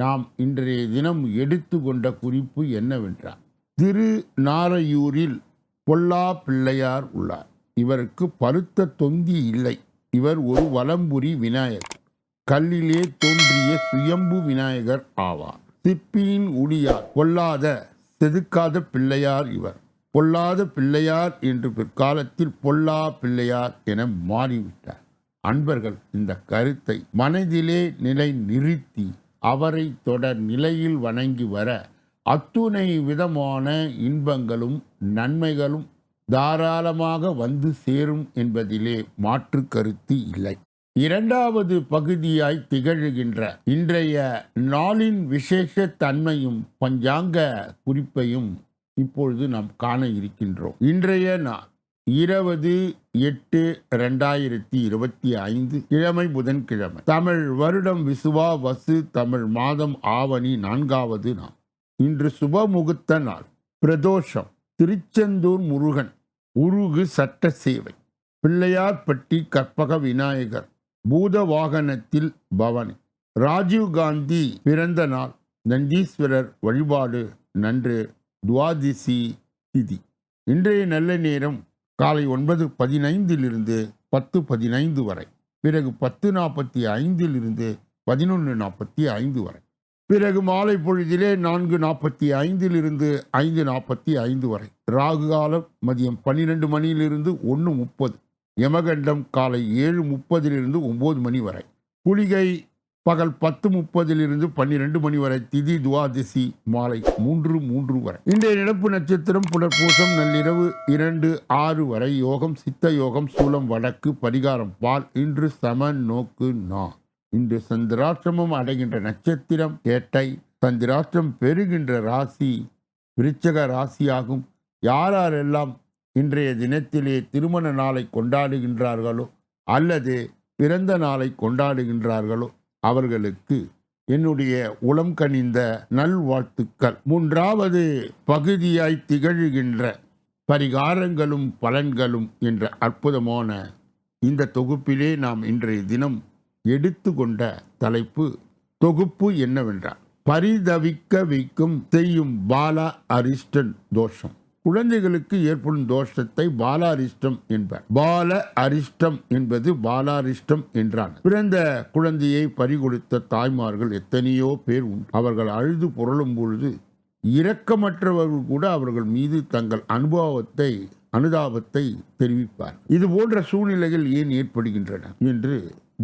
நாம் இன்றைய தினம் எடுத்துக்கொண்ட குறிப்பு என்னவென்றால் திரு நாரையூரில் பொல்லா பிள்ளையார் உள்ளார். இவருக்கு பருத்த தொந்தி இல்லை. இவர் ஒரு வலம்புரி விநாயகர். கல்லிலே தோன்றிய சுயம்பு விநாயகர் ஆவார். சிற்பியின் உடியார் பொல்லாத செதுக்காத பிள்ளையார் இவர். பொல்லாத பிள்ளையார் என்று பிற்காலத்தில் பொல்லா பிள்ளையார் என மாறிவிட்டார். அன்பர்கள் இந்த கருத்தை மனதிலே நிலை நிறுத்தி அவரை தொடர் நிலையில் வணங்கி வர அத்துணை விதமான இன்பங்களும் நன்மைகளும் தாராளமாக வந்து சேரும் என்பதிலே மாற்று கருத்து இல்லை. இரண்டாவது பகுதியாய் திகழ்கின்ற இன்றைய நாளின் விசேஷ தன்மையும் பஞ்சாங்க குறிப்பையும் இப்பொழுது நாம் காண இருக்கின்றோம். இன்றைய நாள் இருபது எட்டு ரெண்டாயிரத்தி இருபத்தி ஐந்து கிழமை புதன்கிழமை. தமிழ் வருடம் விசுவா வசு தமிழ் மாதம் ஆவணி நான்காவது நாள். இன்று சுபமுகூர்த்த நாள். பிரதோஷம். திருச்செந்தூர் முருகன். உருகு சட்ட சேவை. பிள்ளையார்பட்டி கற்பக விநாயகர். பூத வாகனத்தில் பவனி. ராஜீவ் காந்தி பிறந்த நாள். நந்தீஸ்வரர் வழிபாடு. நன்று. துவாதிசி திதி. இன்றைய நல்ல நேரம் காலை ஒன்பது பதினைந்திலிருந்து பத்து பதினைந்து வரை பிறகு பத்து நாற்பத்தி ஐந்திலிருந்து பதினொன்று நாற்பத்தி ஐந்து வரை பிறகு மாலை பொழுதிலே நான்கு நாற்பத்தி ஐந்திலிருந்து ஐந்து நாற்பத்தி ஐந்து வரை ராகு காலம் மதியம் பன்னிரெண்டு மணியிலிருந்து ஒன்று முப்பது யமகண்டம் காலை ஏழு முப்பதிலிருந்து ஒம்பது மணி வரை குளிகை பகல் பத்து முப்பதிலிருந்து பன்னிரெண்டு மணி வரை திதி துவாதசி மாலை மூன்று மூன்று வரை. இன்றைய நிலப்பு நட்சத்திரம் புனர்பூசம் நள்ளிரவு இரண்டு ஆறு வரை. யோகம் சித்த யோகம் சூலம் வடக்கு பரிகாரம் பால் இன்று சம நோக்கு நா. இன்று சந்திராஷ்டிரமம் அடைகின்ற நட்சத்திரம் கேட்டை சந்திராஷ்டிரம் பெறுகின்ற ராசி விருச்சக ராசியாகும். யாரெல்லாம் இன்றைய தினத்திலே திருமண நாளை கொண்டாடுகின்றார்களோ அல்லது பிறந்த நாளை கொண்டாடுகின்றார்களோ அவர்களுக்கு என்னுடைய உளம் கனிந்த நல்வாழ்த்துக்கள். மூன்றாவது பகுதியாய் திகழ்கின்ற பரிகாரங்களும் பலன்களும் என்ற அற்புதமான இந்த தொகுப்பிலே நாம் இன்றைய தினம் எடுத்துக்கொண்ட தலைப்பு தொகுப்பு என்னவென்றால் பரிதவிக்க வைக்கும் செய்யும் பாலா அரிஸ்டன் தோஷம். குழந்தைகளுக்கு ஏற்படும் தோஷத்தை பாலாரிஷ்டம் என்பார். பால அரிஷ்டம் என்பது பாலாரிஷ்டம் என்றான். பிறந்த குழந்தையை பறிகொடுத்த தாய்மார்கள் எத்தனையோ பேர் உண்டு. அவர்கள் அழுது புரளும் பொழுது இரக்கமற்றவர்கள் கூட அவர்கள் மீது தங்கள் அனுபவத்தை அனுதாபத்தை தெரிவிப்பார். இது போன்ற சூழ்நிலைகள் ஏன் ஏற்படுகின்றன என்று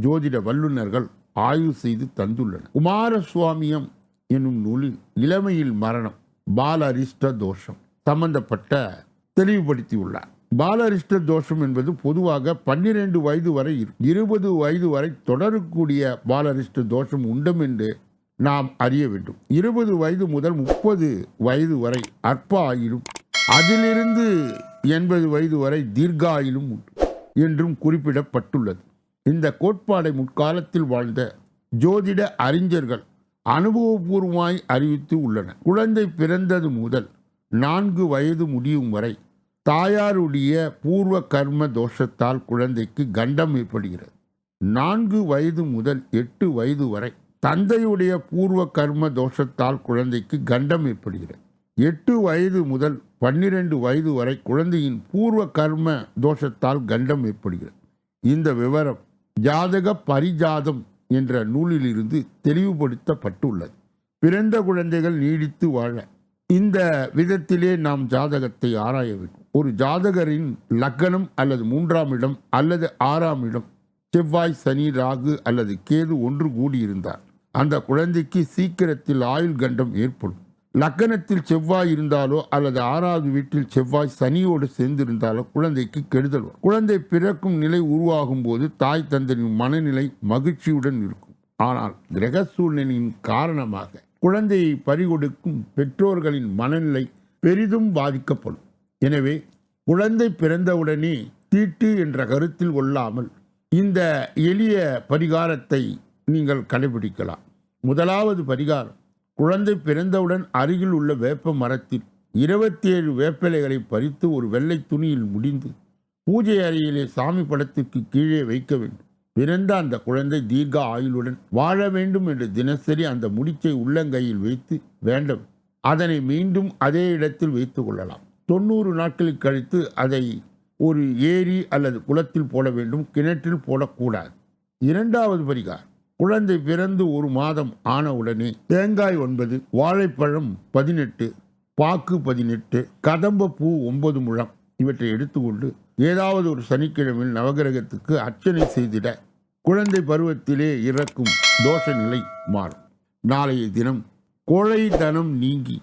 ஜோதிட வல்லுநர்கள் ஆய்வு செய்து தந்துள்ளனர். குமாரசுவாமியம் என்னும் நூலில் இளமையில் மரணம் பாலரிஷ்ட தோஷம். சம்பந்தப்பட்ட தெளிவுபடுத்தியுள்ளார். பாலரிஷ்ட தோஷம் என்பது பொதுவாக பன்னிரண்டு வயது வரை இருபது வயது வரை தொடரக்கூடிய பாலரிஷ்ட தோஷம் உண்டும் என்று நாம் அறிய வேண்டும். இருபது வயது முதல் முப்பது வயது வரை அற்ப ஆயிலும் அதிலிருந்து எண்பது வயது வரை தீர்காயிலும் உண்டு என்றும் குறிப்பிடப்பட்டுள்ளது. இந்த கோட்பாடை முற்காலத்தில் வாழ்ந்த ஜோதிட அறிஞர்கள் அனுபவபூர்வமாய் அறிவித்து உள்ளனர். குழந்தை பிறந்தது முதல் நான்கு வயது முடியும் வரை தாயாருடைய பூர்வ கர்ம தோஷத்தால் குழந்தைக்கு கண்டம் ஏற்படுகிறது. நான்கு வயது முதல் எட்டு வயது வரை தந்தையுடைய பூர்வ கர்ம தோஷத்தால் குழந்தைக்கு கண்டம் ஏற்படுகிறது. எட்டு வயது முதல் பன்னிரண்டு வயது வரை குழந்தையின் பூர்வ கர்ம தோஷத்தால் கண்டம் ஏற்படுகிறது. இந்த விவரம் ஜாதக பரிஜாதம் என்ற நூலிலிருந்து தெளிவுபடுத்தப்பட்டுள்ளது. பிறந்த குழந்தைகள் நீடித்து வாழ இந்த விதத்திலே நாம் ஜாதகத்தை ஆராய வேண்டும். ஒரு ஜாதகரின் லக்கணம் அல்லது மூன்றாம் இடம் அல்லது ஆறாம் இடம் செவ்வாய் சனி ராகு அல்லது கேது ஒன்று கூடியிருந்தார் அந்த குழந்தைக்கு சீக்கிரத்தில் ஆயுள் கண்டம் ஏற்படும். லக்கணத்தில் செவ்வாய் இருந்தாலோ அல்லது ஆறாவது வீட்டில் செவ்வாய் சனியோடு சேர்ந்திருந்தாலோ குழந்தைக்கு கெடுதல் வரும். குழந்தை பிறக்கும் நிலை உருவாகும் போது தாய் தந்தனின் மனநிலை மகிழ்ச்சியுடன் இருக்கும். ஆனால் கிரக சூழ்நிலையின் காரணமாக குழந்தையை பறிகொடுக்கும் பெற்றோர்களின் மனநிலை பெரிதும் பாதிக்கப்படும். எனவே குழந்தை பிறந்தவுடனே தீட்டு என்ற கருத்தில் கொள்ளாமல் இந்த எளிய பரிகாரத்தை நீங்கள் கடைபிடிக்கலாம். முதலாவது பரிகாரம் குழந்தை பிறந்தவுடன் அருகில் உள்ள வேப்ப மரத்தில் இருபத்தி ஏழு வேப்பிலைகளை பறித்து ஒரு வெள்ளை துணியில் முடிந்து பூஜை அறையிலே சாமி படத்துக்கு கீழே வைக்க வேண்டும். பிறந்த அந்த குழந்தை தீர்க்க ஆயுளுடன் வாழ வேண்டும் என்று தினசரி அந்த முடிச்சை உள்ளங்கையில் வைத்து வேண்டும். அதனை மீண்டும் அதே இடத்தில் வைத்து கொள்ளலாம். தொண்ணூறு நாட்களில் கழித்து அதை ஒரு ஏரி அல்லது குளத்தில் போட வேண்டும். கிணற்றில் போடக்கூடாது. இரண்டாவது பரிகாரம். குழந்தை பிறந்து ஒரு மாதம் ஆனவுடனே தேங்காய் ஒன்பது வாழைப்பழம் பதினெட்டு பாக்கு பதினெட்டு கதம்ப பூ ஒன்பது முழம். இவற்றை எடுத்துக்கொண்டு ஏதாவது ஒரு சனிக்கிழமையில் நவகிரகத்துக்கு அர்ச்சனை செய்திட குழந்தை பருவத்திலே இறக்கும் தோஷ நிலை மாறும். நாளைய தினம் கோழைத்தனம் நீங்கி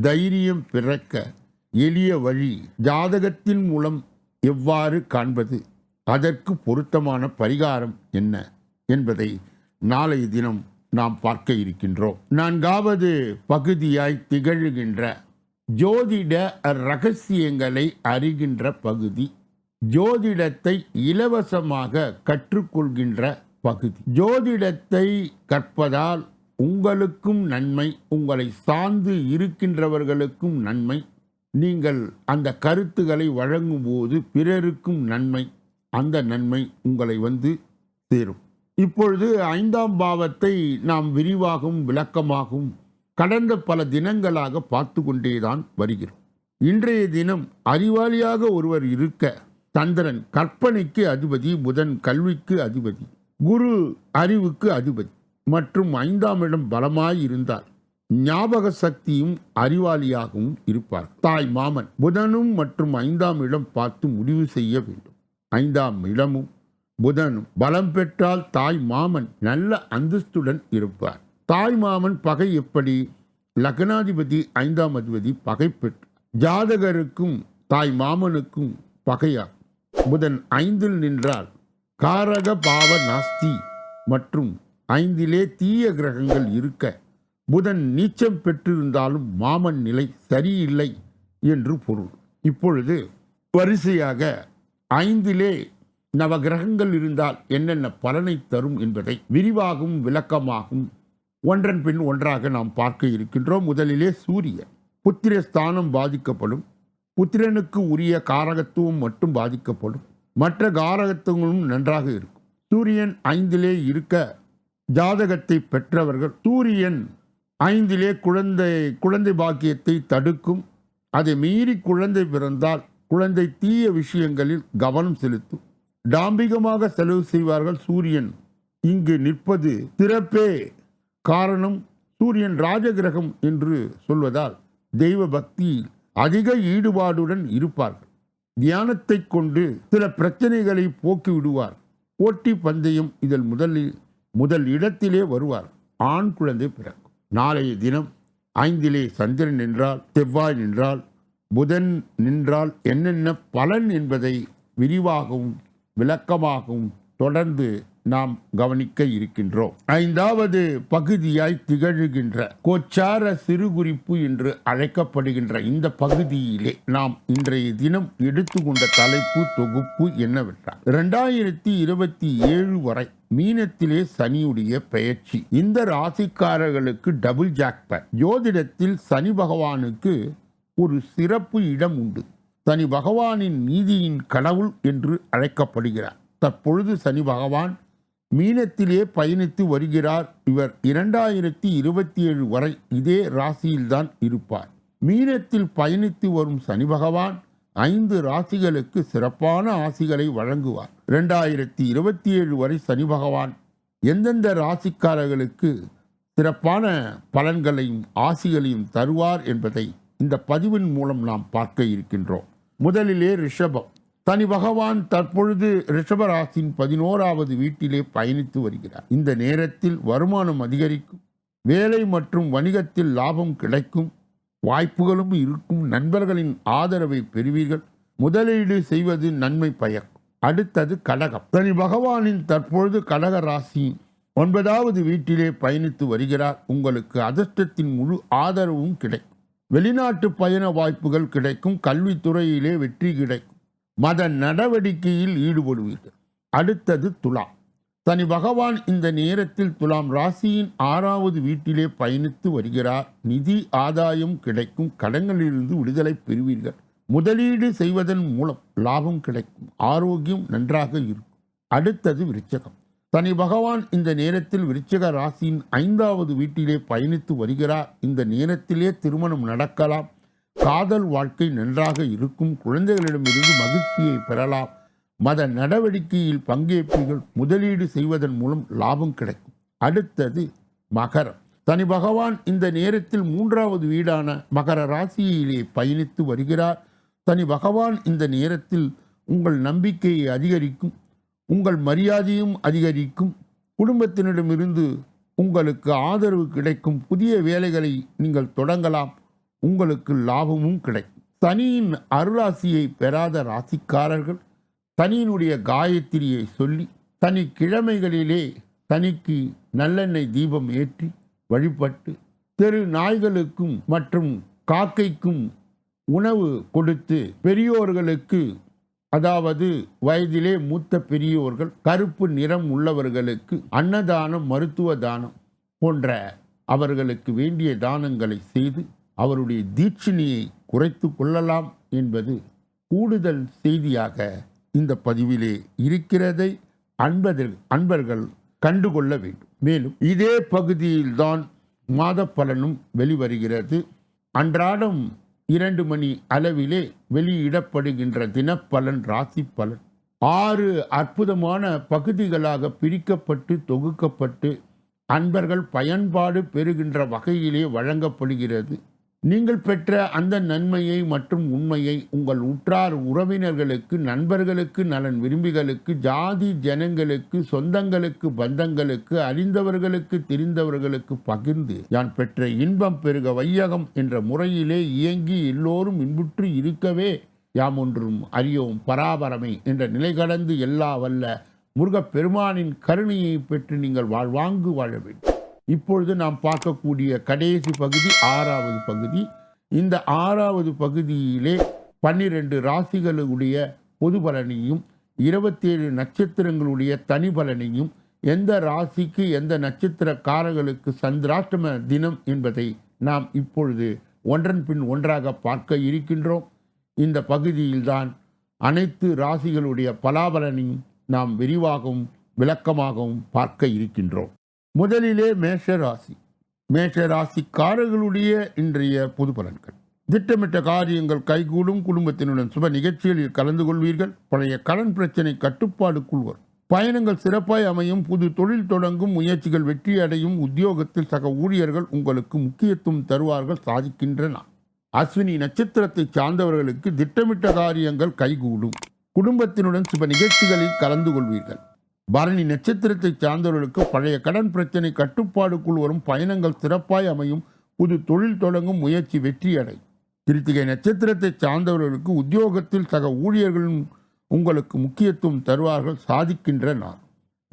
தைரியம் பிறக்க எளிய வழி ஜாதகத்தின் மூலம் எவ்வாறு காண்பது? அதற்கு பொருத்தமான பரிகாரம் என்ன? என்பதை நாளைய தினம் நாம் பார்க்க இருக்கின்றோம். நான்காவது பகுதியாய் திகழ்கின்ற ஜோதிட ரகசியங்களை அறிகின்ற பகுதி ஜோதிடத்தை இலவசமாக கற்றுக்கொள்கின்ற பகுதி. ஜோதிடத்தை கற்பதால் உங்களுக்கும் நன்மை உங்களை சார்ந்து இருக்கின்றவர்களுக்கும் நன்மை. நீங்கள் அந்த கருத்துக்களை வழங்கும்போது பிறருக்கும் நன்மை அந்த நன்மை உங்களை வந்து சேரும். இப்பொழுது ஐந்தாம் பாவத்தை நாம் விரிவாகவும் விளக்கமாகவும் கடந்த பல தினங்களாக பார்த்து கொண்டேதான் வருகிறோம். இன்றைய தினம் அறிவாளியாக ஒருவர் இருக்க சந்திரன் கற்பனைக்கு அதிபதி புதன் கல்விக்கு அதிபதி குரு அறிவுக்கு அதிபதி மற்றும் ஐந்தாம் இடம் பலமாய் இருந்தார். ஞாபக சக்தியும் அறிவாளியாகவும் இருப்பார். தாய் மாமன் புதனும் மற்றும் ஐந்தாம் இடம் பார்த்து முடிவு செய்ய வேண்டும். ஐந்தாம் இடமும் புதனும் பலம் பெற்றால் தாய் மாமன் நல்ல அந்தஸ்துடன் இருப்பார். தாய் மாமன் பகை எப்படி? லக்னாதிபதி ஐந்தாம் அதிபதி பகை பெற்று ஜாதகருக்கும் தாய் மாமனுக்கும் பகையாகும் புதன் ஐந்தில் நின்றால் காரக பாவ நாஸ்தி மற்றும் ஐந்திலே தீய கிரகங்கள் இருக்க புதன் நீச்சம் பெற்றிருந்தாலும் மாமன் நிலை சரியில்லை என்று பொருள். இப்பொழுது வரிசையாக ஐந்திலே நவகிரகங்கள் இருந்தால் என்னென்ன பலனை தரும் என்பதை விரிவாகவும் விளக்கமாகவும் ஒன்றன் பின் ஒன்றாக நாம் பார்க்க இருக்கின்றோம். முதலிலே சூரியன் புத்திரஸ்தானம் பாதிக்கப்படும். புத்திரனுக்கு உரிய காரகத்துவம் மட்டும் பாதிக்கப்படும். மற்ற காரகத்துவங்களும் நன்றாக இருக்கும். சூரியன் ஐந்திலே இருக்க ஜாதகத்தை பெற்றவர்கள் சூரியன் ஐந்திலே குழந்தை குழந்தை பாக்கியத்தை தடுக்கும். அதை மீறி குழந்தை பிறந்தால் குழந்தை தீய விஷயங்களில் கவனம் செலுத்தும். டாம்பிகமாக செலவு செய்வார்கள் சூரியன். இங்கு நிற்பது சிறப்பே காரணம் சூரியன் ராஜகிரகம் என்று சொல்வதால் தெய்வ பக்தியில் அதிக ஈடுபாடுடன் இருப்பார்கள். தியானத்தை கொண்டு சில பிரச்சனைகளை போக்கி விடுவார் போட்டி பந்தயம் இதில் முதலில் முதல் இடத்திலே வருவார். ஆண் குழந்தை பிறக்கும். நாளைய தினம் ஐந்திலே சந்திரன் நின்றால் செவ்வாய் நின்றால் புதன் நின்றால் என்னென்ன பலன் என்பதை விரிவாகவும் விளக்கமாகவும் தொடர்ந்து நாம் கவனிக்க இருக்கின்றோம். ஐந்தாவது பகுதியாய் திகழ்கின்ற கோச்சார சிறுகுறிப்பு என்று அழைக்கப்படுகின்ற இந்த பகுதியிலே நாம் இன்றைய தினம் எடுத்துக்கொண்ட தலைப்பு தொகுப்பு என்னவென்றால் இரண்டாயிரத்தி இருபத்தி ஏழு வரை மீனத்திலே சனியுடைய பெயர்ச்சி. இந்த ராசிக்காரர்களுக்கு டபுள் ஜாக்பேட் ஜோதிடத்தில் சனி பகவானுக்கு ஒரு சிறப்பு இடம் உண்டு. சனி பகவானின் நீதியின் கடவுள் என்று அழைக்கப்படுகிறார். தற்பொழுது சனி பகவான் மீனத்திலே பயணித்து வருகிறார் இவர் இரண்டாயிரத்தி இருபத்தி ஏழு வரை இதே ராசியில்தான் இருப்பார். மீனத்தில் பயணித்து வரும் சனி பகவான் ஐந்து ராசிகளுக்கு சிறப்பான ஆசிகளை வழங்குவார். இரண்டாயிரத்தி இருபத்தி ஏழு வரை சனி பகவான் எந்தெந்த ராசிக்காரர்களுக்கு சிறப்பான பலன்களையும் ஆசிகளையும் தருவார் என்பதை இந்த பதிவின் மூலம் நாம் பார்க்க இருக்கின்றோம். முதலிலே ரிஷபம். தனி பகவான் தற்பொழுது ரிஷபராசின் பதினோராவது வீட்டிலே பயணித்து வருகிறார். இந்த நேரத்தில் வருமானம் அதிகரிக்கும் வேலை மற்றும் வணிகத்தில் லாபம் கிடைக்கும் வாய்ப்புகளும் இருக்கும் நண்பர்களின் ஆதரவை பெறுவீர்கள். முதலீடு செய்வது நன்மை பயக்கும். அடுத்தது கடகம். தனி பகவானின் தற்பொழுது கடக ராசியின் ஒன்பதாவது வீட்டிலே பயணித்து வருகிறார். உங்களுக்கு அதிர்ஷ்டத்தின் முழு ஆதரவும் கிடைக்கும். வெளிநாட்டு பயண வாய்ப்புகள் கிடைக்கும். கல்வித்துறையிலே வெற்றி கிடைக்கும். மத நடவடிக்கையில் ஈடுபடுவீர்கள். அடுத்தது துலாம். தனி பகவான் இந்த நேரத்தில் துலாம் ராசியின் ஆறாவது வீட்டிலே பயணித்து வருகிறார். நிதி ஆதாயம் கிடைக்கும். கடன்களிலிருந்து விடுதலை பெறுவீர்கள். முதலீடு செய்வதன் மூலம் லாபம் கிடைக்கும். ஆரோக்கியம் நன்றாக இருக்கும். அடுத்தது விருச்சகம். தனி பகவான் இந்த நேரத்தில் விருச்சக ராசியின் ஐந்தாவது வீட்டிலே பயணித்து வருகிறார். இந்த நேரத்திலே திருமணம் நடக்கலாம். காதல் வாழ்க்கை நன்றாக இருக்கும் குழந்தைகளிடமிருந்து மகிழ்ச்சியை பெறலாம். மத நடவடிக்கையில் பங்கேற்பீர்கள் முதலீடு செய்வதன் மூலம் லாபம் கிடைக்கும். அடுத்தது மகரம். தனி பகவான் இந்த நேரத்தில் மூன்றாவது வீடான மகர ராசியிலே பயணித்து வருகிறார். தனி பகவான் இந்த நேரத்தில் உங்கள் நம்பிக்கையை அதிகரிக்கும் உங்கள் மரியாதையும் அதிகரிக்கும் குடும்பத்தினரிடமிருந்து உங்களுக்கு ஆதரவு கிடைக்கும். புதிய வேலைகளை நீங்கள் தொடங்கலாம். உங்களுக்கு லாபமும் கிடைக்கும். சனியின் அருளாசியை பெறாத ராசிக்காரர்கள் சனியினுடைய காயத்திரியை சொல்லி தனி கிழமைகளிலே தனிக்கு நல்லெண்ணெய் தீபம் ஏற்றி வழிபட்டு தெரு நாய்களுக்கும் மற்றும் காக்கைக்கும் உணவு கொடுத்து பெரியோர்களுக்கு அதாவது வயதிலே மூத்த பெரியோர்கள் கருப்பு நிறம் உள்ளவர்களுக்கு அன்னதானம் மருத்துவ தானம் போன்ற அவர்களுக்கு வேண்டிய தானங்களை செய்து அவருடைய தீட்சிணியை குறைத்து கொள்ளலாம் என்பது கூடுதல் செய்தியாக இந்த பதிவிலே இருக்கிறதை அன்பதில் அன்பர்கள் கண்டுகொள்ள வேண்டும். மேலும் இதே பகுதியில்தான் மாத பலனும் வெளிவருகிறது. அன்றாடம் இரண்டு மணி அளவிலே வெளியிடப்படுகின்ற தினப்பலன் ராசி பலன் ஆறு அற்புதமான பகுதிகளாக பிரிக்கப்பட்டு தொகுக்கப்பட்டு அன்பர்கள் பயன்பாடு பெறுகின்ற வகையிலே வழங்கப்படுகிறது. நீங்கள் பெற்ற அந்த நன்மையை மற்றும் உண்மையை உங்கள் உற்றார் உறவினர்களுக்கு நண்பர்களுக்கு நலன் விரும்பிகளுக்கு ஜாதி ஜனங்களுக்கு சொந்தங்களுக்கு பந்தங்களுக்கு அறிந்தவர்களுக்கு தெரிந்தவர்களுக்கு பகிர்ந்து யான் பெற்ற இன்பம் பெருக வையகம் என்ற முறையிலே இயங்கி எல்லோரும் இன்புற்று இருக்கவே யாம் ஒன்றும் அறியோம் பராபரமை என்ற நிலை கடந்து எல்லா வல்ல முருகப்பெருமானின் கருணையை பெற்று நீங்கள் வாழ்வாங்கு வாழ வேண்டும். இப்பொழுது நாம் பார்க்கக்கூடிய கடைசி பகுதி ஆறாவது பகுதி. இந்த ஆறாவது பகுதியிலே பன்னிரண்டு ராசிகளுடைய பொது பலனையும் இருபத்தேழு நட்சத்திரங்களுடைய தனி பலனையும் எந்த ராசிக்கு எந்த நட்சத்திரக்காரர்களுக்கு சந்திராஷ்டம தினம் என்பதை நாம் இப்பொழுது ஒன்றன் பின் ஒன்றாக பார்க்க இருக்கின்றோம். இந்த பகுதியில்தான் அனைத்து ராசிகளுடைய பலாபலனையும் நாம் விரிவாகவும் விளக்கமாகவும் பார்க்க இருக்கின்றோம். முதலிலே மேஷ ராசி. மேஷ ராசிக்காரர்களுடைய இன்றைய பொது பலன்கள். திட்டமிட்ட காரியங்கள் கைகூடும் குடும்பத்தினுடன் சுப நிகழ்ச்சிகளில் கலந்து கொள்வீர்கள். பழைய கடன் பிரச்சனை கட்டுப்பாடுக்குள் வரும். பயணங்கள் சிறப்பாய் அமையும். புது தொழில் தொடங்கும். முயற்சிகள் வெற்றி அடையும். உத்தியோகத்தில் சக ஊழியர்கள் உங்களுக்கு முக்கியத்துவம் தருவார்கள் சாதிக்கின்றன. அஸ்வினி நட்சத்திரத்தை சார்ந்தவர்களுக்கு திட்டமிட்ட காரியங்கள் கைகூடும். குடும்பத்தினுடன் சுப நிகழ்ச்சிகளில் கலந்து கொள்வீர்கள். பரணி நட்சத்திரத்தை சார்ந்தவர்களுக்கு பழைய கடன் பிரச்சனை கட்டுப்பாடுக்குள் வரும் பயணங்கள் சிறப்பாய் அமையும். புது தொழில் தொடங்கும் முயற்சி வெற்றியடை. கிருத்திகை நட்சத்திரத்தை சார்ந்தவர்களுக்கு உத்தியோகத்தில் சக ஊழியர்களும் உங்களுக்கு முக்கியத்துவம் தருவார்கள் சாதிக்கின்ற நாள்.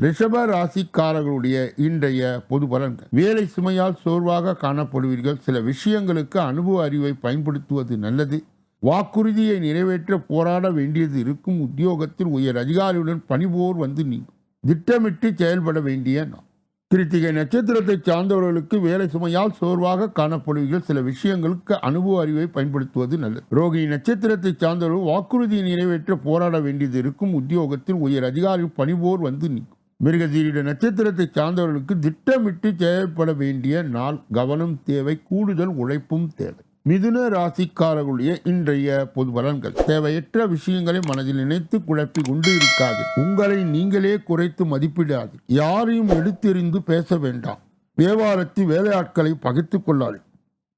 ரிஷப ராசிக்காரர்களுடைய இன்றைய பொது பலன்கள். வேலை சுமையால் சோர்வாக காணப்படுவீர்கள். சில விஷயங்களுக்கு அனுபவ அறிவை பயன்படுத்துவது நல்லது. வாக்குறுதியை நிறைவேற்ற போராட வேண்டியது இருக்கும். உத்தியோகத்தில் உயர் அதிகாரியுடன் பணிபோர் வந்து நீங்கும். திட்டமிட்டு செயல்பட வேண்டிய நாள் கிருத்திகை நட்சத்திரத்தை சார்ந்தவர்களுக்கு வேலை சுமையால் சோர்வாக காணப்படுவீர்கள். சில விஷயங்களுக்கு அனுபவ அறிவை பயன்படுத்துவது நல்லது. ரோகிணி நட்சத்திரத்தை சார்ந்தவர்கள் வாக்குறுதியை நிறைவேற்ற போராட வேண்டியது இருக்கும். உத்தியோகத்தில் உயர் அதிகாரி பணிபோர் வந்து நிற்கும். மிருகதீரிட நட்சத்திரத்தை சார்ந்தவர்களுக்கு திட்டமிட்டு செயல்பட வேண்டிய நாள். கவனம் தேவை கூடுதல் உழைப்பும் தேவை. மிதுன ராசிக்காரர்களுடைய இன்றைய பொது பலன்கள். தேவையற்ற விஷயங்களை மனதில் நினைத்து குழப்பி கொண்டு இருக்காது. உங்களை நீங்களே குறைத்து மதிப்பிடாது. யாரையும் எடுத்தெறிந்து பேச வேண்டாம். வியாபாரத்தில் வேலையாட்களை பகிர்த்துக் கொள்ளாது.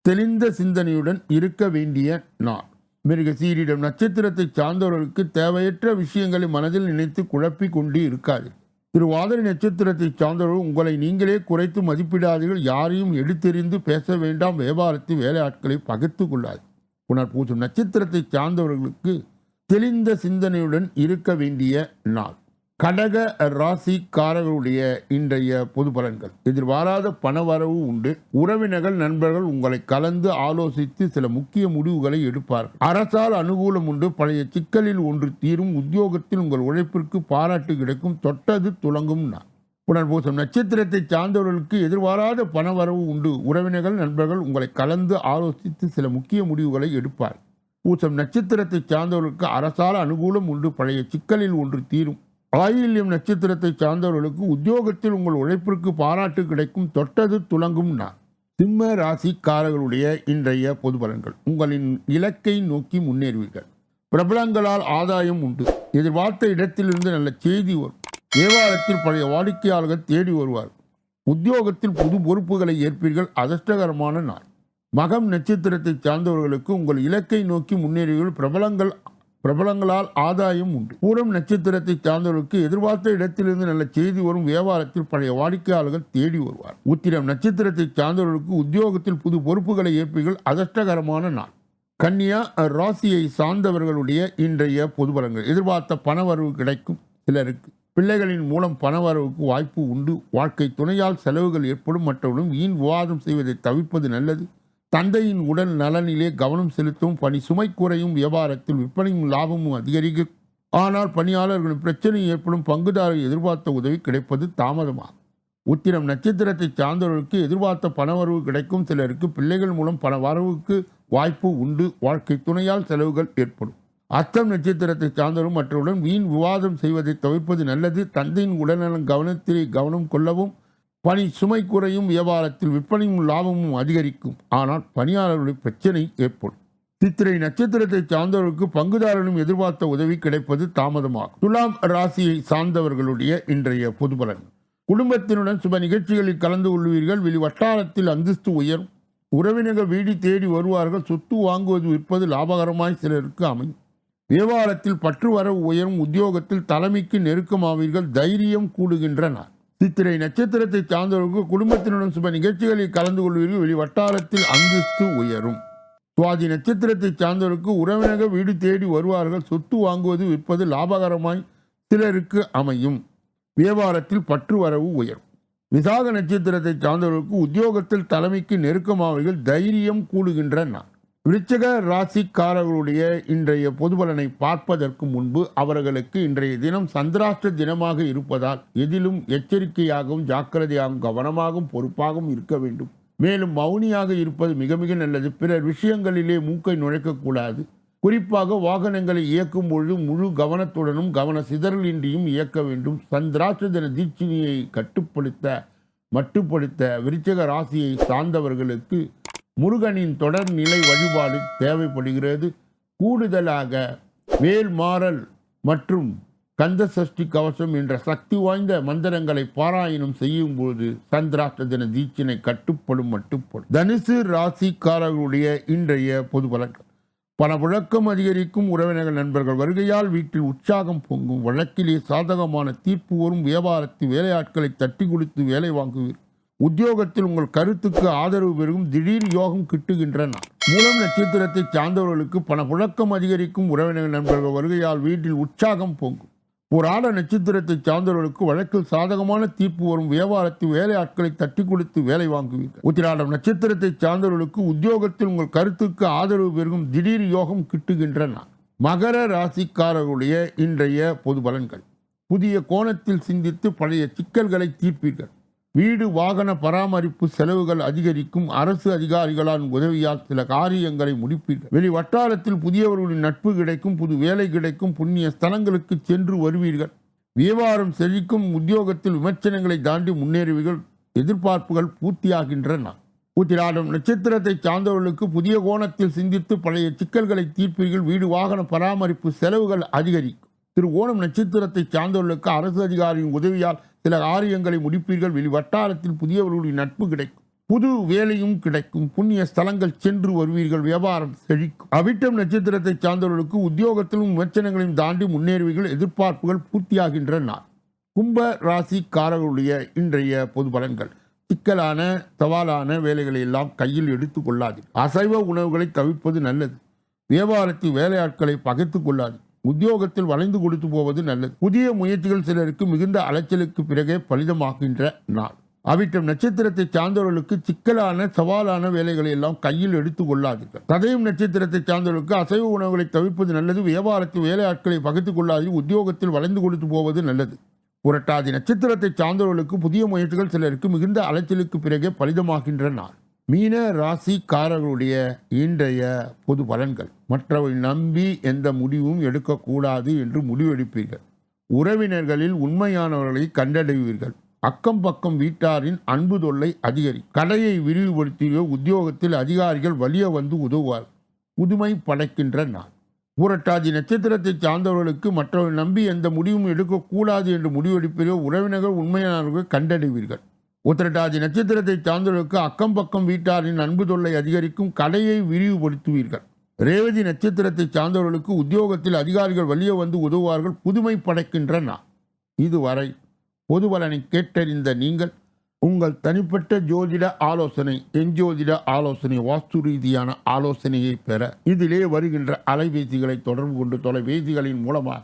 தெளிந்த சிந்தனையுடன் இருக்க வேண்டிய நாள். மிருக சீரிடம் நட்சத்திரத்தை சார்ந்தவர்களுக்கு தேவையற்ற விஷயங்களை மனதில் நினைத்து குழப்பி கொண்டு இருக்காது. திருவாதிரை நட்சத்திரத்தை சார்ந்தவர்கள் உங்களை நீங்களே குறைத்து மதிப்பிடாதீர்கள். யாரையும் எடுத்தெறிந்து பேச வேண்டாம். வியாபாரத்தில் வேலையாட்களை பகிர்ந்து கொள்ளாது. புனர்பூசம் நட்சத்திரத்தை சார்ந்தவர்களுக்கு தெளிந்த சிந்தனையுடன் இருக்க வேண்டிய நாள். கடக ராசிக்காரர்களுடைய இன்றைய பொது பலன்கள் எதிர்பாராத பணவரவு உண்டு. உறவினர்கள் நண்பர்கள் உங்களை கலந்து ஆலோசித்து சில முக்கிய முடிவுகளை எடுப்பார் அரசால் அனுகூலம் உண்டு. பழைய சிக்கலில் ஒன்று தீரும். உத்தியோகத்தில் உங்கள் உழைப்பிற்கு பாராட்டு கிடைக்கும். தொட்டது துலங்கும் புனர்பூசம் நட்சத்திரத்தை சார்ந்தவர்களுக்கு எதிர்பாராத பணவரவு உண்டு. உறவினர்கள் நண்பர்கள் உங்களை கலந்து ஆலோசித்து சில முக்கிய முடிவுகளை எடுப்பார் பூசம் நட்சத்திரத்தை சார்ந்தவர்களுக்கு அரசால் அனுகூலம் உண்டு. பழைய சிக்கலில் ஒன்று தீரும். ஆயில்யம் நட்சத்திரத்தை சார்ந்தவர்களுக்கு உத்தியோகத்தில் உங்கள் உழைப்பிற்கு பாராட்டு கிடைக்கும் தொட்டது துலங்கும் நான் சிம்ம ராசிக்காரர்களுடைய இன்றைய பொது பலன்கள். உங்களின் இலக்கை நோக்கி முன்னேறுவீர்கள். பிரபலங்களால் ஆதாயம் உண்டு. எதிர்பார்த்த இடத்திலிருந்து நல்ல செய்தி வரும். தேவாலயத்தில் பழைய வாடிக்கையாளர்கள் தேடி வருவார் உத்தியோகத்தில் புது பொறுப்புகளை ஏற்பீர்கள். அதிர்ஷ்டகரமான நாள். மகம் நட்சத்திரத்தை சார்ந்தவர்களுக்கு உங்கள் இலக்கை நோக்கி முன்னேறுவீர்கள். பிரபலங்கள் பிரபலங்களால் ஆதாயம் உண்டு. பூரம் நட்சத்திரத்தை சார்ந்தவர்களுக்கு எதிர்பார்த்த இடத்திலிருந்து நல்ல செய்தி வரும் வியாபாரத்தில் பழைய வாடிக்கையாளர்கள் தேடி வருவார். உத்திரம் நட்சத்திரத்தை சார்ந்தவர்களுக்கு உத்தியோகத்தில் புது பொறுப்புகளை ஏற்பீர்கள். அதிர்ஷ்டகரமான நாள். கன்னியா ராசியை சார்ந்தவர்களுடைய இன்றைய பொதுபலங்கள் எதிர்பார்த்த பணவரவு கிடைக்கும் சிலருக்கு. பிள்ளைகளின் மூலம் பணவரவுக்கு வாய்ப்பு உண்டு. வாழ்க்கை துணையால் செலவுகள் ஏற்படும். மற்றவர்களும் வீண் விவாதம் செய்வதை தவிர்ப்பது நல்லது. தந்தையின் உடல் நலனிலே கவனம் செலுத்தும் பணி சுமை குறையும் வியாபாரத்தில் விற்பனையும் லாபமும் அதிகரிக்கும். ஆனால் பணியாளர்களின் பிரச்சனை ஏற்படும் பங்குதாரர் எதிர்பார்த்த உதவி கிடைப்பது தாமதமாகும். உத்திரம் நட்சத்திரத்தை சார்ந்தவர்களுக்கு எதிர்பார்த்த பணவரவு கிடைக்கும். சிலருக்கு பிள்ளைகள் மூலம் பண வரவுக்கு வாய்ப்பு உண்டு. வாழ்க்கை துணையால் செலவுகள் ஏற்படும். அர்த்தம் நட்சத்திரத்தை சார்ந்தவரும் மற்றவுடன் வீண் விவாதம் செய்வதை தவிர்ப்பது நல்லது. தந்தையின் உடல்நலம் கவனத்திலே கவனம் கொள்ளவும் பணி சுமை குறையும் வியாபாரத்தில் விற்பனையும் லாபமும் அதிகரிக்கும். ஆனால் பணியாளர்களுடைய பிரச்சனை ஏற்படும். சித்திரை நட்சத்திரத்தை சார்ந்தவர்களுக்கு பங்குதாரனும் எதிர்பார்த்த உதவி கிடைப்பது தாமதமாகும். துலாம் ராசியை சார்ந்தவர்களுடைய இன்றைய பொதுபலன். குடும்பத்தினுடன் சுப நிகழ்ச்சிகளில் கலந்து கொள்வீர்கள். வெளி வட்டாரத்தில் அந்தஸ்து உயரும். உறவினர்கள் வீடு தேடி வருவார்கள். சொத்து வாங்குவது விற்பது லாபகரமாய் சிலருக்கு அமையும். வியாபாரத்தில் பற்று வரவு உயரும். உத்தியோகத்தில் தலைமைக்கு நெருக்கமாவீர்கள். தைரியம் கூடுகின்றனர் சித்திரை நட்சத்திரத்தை சார்ந்தவர்களுக்கு குடும்பத்தினுடன் சுப நிகழ்ச்சிகளில் கலந்து கொள்வீர்கள். வெளி வட்டாரத்தில் அந்தஸ்து உயரும். சுவாதி நட்சத்திரத்தை சார்ந்தவர்களுக்கு உறவினர்கள் வீடு தேடி வருவார்கள். சொத்து வாங்குவது விற்பது லாபகரமாய் சிலருக்கு அமையும். வியாபாரத்தில் பற்று வரவு உயரும். விசாக நட்சத்திரத்தை சார்ந்தவர்களுக்கு உத்தியோகத்தில் தலைமைக்கு நெருக்கமாவர்கள். தைரியம் கூடுகின்ற நாள். விருச்சக ராசிக்காரர்களுடைய இன்றைய பொதுபலனை பார்ப்பதற்கு முன்பு அவர்களுக்கு இன்றைய தினம் சந்திராஷ்ட தினமாக இருப்பதால் எதிலும் எச்சரிக்கையாகவும் ஜாக்கிரதையாகவும் கவனமாகவும் பொறுப்பாகவும் இருக்க வேண்டும். மேலும் மௌனியாக இருப்பது மிக மிக நல்லது. பிறர் விஷயங்களிலே மூக்கை நுழைக்கக்கூடாது. குறிப்பாக வாகனங்களை இயக்கும் பொழுது முழு கவனத்துடனும் கவன சிதறலின்றியும் இயக்க வேண்டும். சந்திராஷ்ட தின தீட்சினியை கட்டுப்படுத்த மட்டுப்படுத்த விருச்சக ராசியை சார்ந்தவர்களுக்கு முருகனின் தொடர்நிலை வழிபாடு தேவைப்படுகிறது. கூடுதலாக வேல்மாறல் மற்றும் கந்த சஷ்டி கவசம் என்ற சக்தி வாய்ந்த மந்திரங்களை பாராயணம் செய்யும் போது சந்திராஷ்ட தின தீட்சினை கட்டுப்படும் மட்டுப்படும் தனுசு ராசிக்காரர்களுடைய இன்றைய பொது பலன்கள். பணப்புழக்கம் அதிகரிக்கும் உறவினர்கள் நண்பர்கள் வருகையால் வீட்டில் உற்சாகம் பொங்கும். வழக்கிலே சாதகமான தீர்ப்பு வரும். வியாபாரத்தில் வேலையாட்களை தட்டி கொடுத்து வேலை வாங்குவீர். உத்தியோகத்தில் உங்கள் கருத்துக்கு ஆதரவு பெருகும் திடீர் யோகம் கிட்டுகின்றன. மூலம் நட்சத்திரத்தை சார்ந்தவர்களுக்கு பணப்புழக்கம் அதிகரிக்கும் உறவினர் நண்பர்கள் வருகையால் வீட்டில் உற்சாகம் பொங்கும். புராண நட்சத்திரத்தை சார்ந்தவர்களுக்கு வழக்கில் சாதகமான தீர்ப்பு வரும். வியாபாரத்தில் வேலையாட்களை தட்டி கொடுத்து வேலை வாங்குவீர்கள். உத்திராடம் நட்சத்திரத்தை சார்ந்தவர்களுக்கு உத்தியோகத்தில் உங்கள் கருத்துக்கு ஆதரவு பெருகும் திடீர் யோகம் கிட்டுகின்றன. மகர ராசிக்காரர்களுடைய இன்றைய பொது பலன்கள். புதிய கோணத்தில் சிந்தித்து பழைய சிக்கல்களை தீர்ப்பீர்கள். வீடு வாகன பராமரிப்பு செலவுகள் அதிகரிக்கும். அரசு அதிகாரிகளால் உதவியால் சில காரியங்களை முடிப்பீர்கள் வெளி வட்டாரத்தில் புதியவர்களின் நட்பு கிடைக்கும். புது வேலை கிடைக்கும். புண்ணிய ஸ்தலங்களுக்கு சென்று வருவீர்கள். வியாபாரம் செழிக்கும். உத்தியோகத்தில் விமர்சனங்களை தாண்டி முன்னேறுவீர்கள். எதிர்பார்ப்புகள் பூர்த்தியாகின்றன. உத்திராடம் நட்சத்திரத்தை சார்ந்தவர்களுக்கு புதிய கோணத்தில் சிந்தித்து பழைய சிக்கல்களை தீர்ப்பீர்கள். வீடு வாகன பராமரிப்பு செலவுகள் அதிகரிக்கும். திரு ஓணம் நட்சத்திரத்தை சார்ந்தவர்களுக்கு அரசு அதிகாரியின் உதவியால் சில காரியங்களை முடிப்பீர்கள். வெளி வட்டாரத்தில் புதியவர்களுடைய நட்பு கிடைக்கும். புது வேலையும் கிடைக்கும். புண்ணிய ஸ்தலங்கள் சென்று வருவீர்கள். வியாபாரம் செழிக்கும். அவிட்டம் நட்சத்திரத்தை சார்ந்தவர்களுக்கு உத்தியோகத்திலும் விமர்சனங்களையும் தாண்டி முன்னேறுவீர்கள். எதிர்பார்ப்புகள் பூர்த்தியாகின்ற நாள் கும்ப ராசிக்காரர்களுடைய இன்றைய பொது பலன்கள். சிக்கலான சவாலான வேலைகளை எல்லாம் கையில் எடுத்துக் கொள்ளாது அசைவ உணவுகளை தவிர்ப்பது நல்லது. வியாபாரத்தில் வேலையாட்களை பகைத்துக் கொள்ளாது உத்தியோகத்தில் வளைந்து கொடுத்து போவது நல்லது. புதிய முயற்சிகள் சிலருக்கு மிகுந்த அலைச்சலுக்கு பிறகே பலிதமாகின்ற நாள். அவிட்டம் நட்சத்திரத்தை சார்ந்தவர்களுக்கு சிக்கலான சவாலான வேலைகளை எல்லாம் கையில் எடுத்து கொள்ளாதீர்கள். சதயம் நட்சத்திரத்தை சார்ந்தவர்களுக்கு அசைவ உணவுகளை தவிர்ப்பது நல்லது. வியாபாரத்தில் வேலையாட்களை பகிர்ந்து கொள்ளாது உத்தியோகத்தில் வளைந்து கொடுத்து போவது நல்லது. புரட்டாதி நட்சத்திரத்தை சார்ந்தவர்களுக்கு புதிய முயற்சிகள் சிலருக்கு மிகுந்த அலைச்சலுக்கு பிறகே பலிதமாகின்ற நாள். மீன ராசிக்காரர்களுடைய இன்றைய பொது பலன்கள். மற்றவை நம்பி எந்த முடிவும் எடுக்கக்கூடாது என்று முடிவெடுப்பீர்கள். உறவினர்களில் உண்மையானவர்களை கண்டடைவீர்கள். அக்கம் பக்கம் வீட்டாரின் அன்பு தொல்லை அதிகரி கடையை விரிவுபடுத்திய உத்தியோகத்தில் அதிகாரிகள் வலிய வந்து உதவுவார். புதுமை படைக்கின்ற நாள். ஊரட்டாதி நட்சத்திரத்தை சார்ந்தவர்களுக்கு மற்றவர்கள் நம்பி எந்த முடிவும் எடுக்கக்கூடாது என்று முடிவெடுப்பீர்கள் உறவினர்கள் உண்மையானவர்கள் கண்டடைவீர்கள். உத்திரட்டாதி நட்சத்திரத்தை சார்ந்தவர்களுக்கு அக்கம் பக்கம் வீட்டாரின் அன்பு தொல்லை அதிகரிக்கும் கடையை விரிவுபடுத்துவீர்கள். ரேவதி நட்சத்திரத்தை சார்ந்தவர்களுக்கு உத்தியோகத்தில் அதிகாரிகள் வலிய வந்து உதவுவார்கள் புதுமை படைக்கின்ற இதுவரை பொது பலனை கேட்டறிந்த நீங்கள் உங்கள் தனிப்பட்ட ஜோதிட ஆலோசனை எஞ்சோதிட ஆலோசனை வாஸ்து ரீதியான ஆலோசனையை பெற இதிலே வருகின்ற அலைபேசிகளை தொடர்பு கொண்டு தொலைபேசிகளின் மூலமாக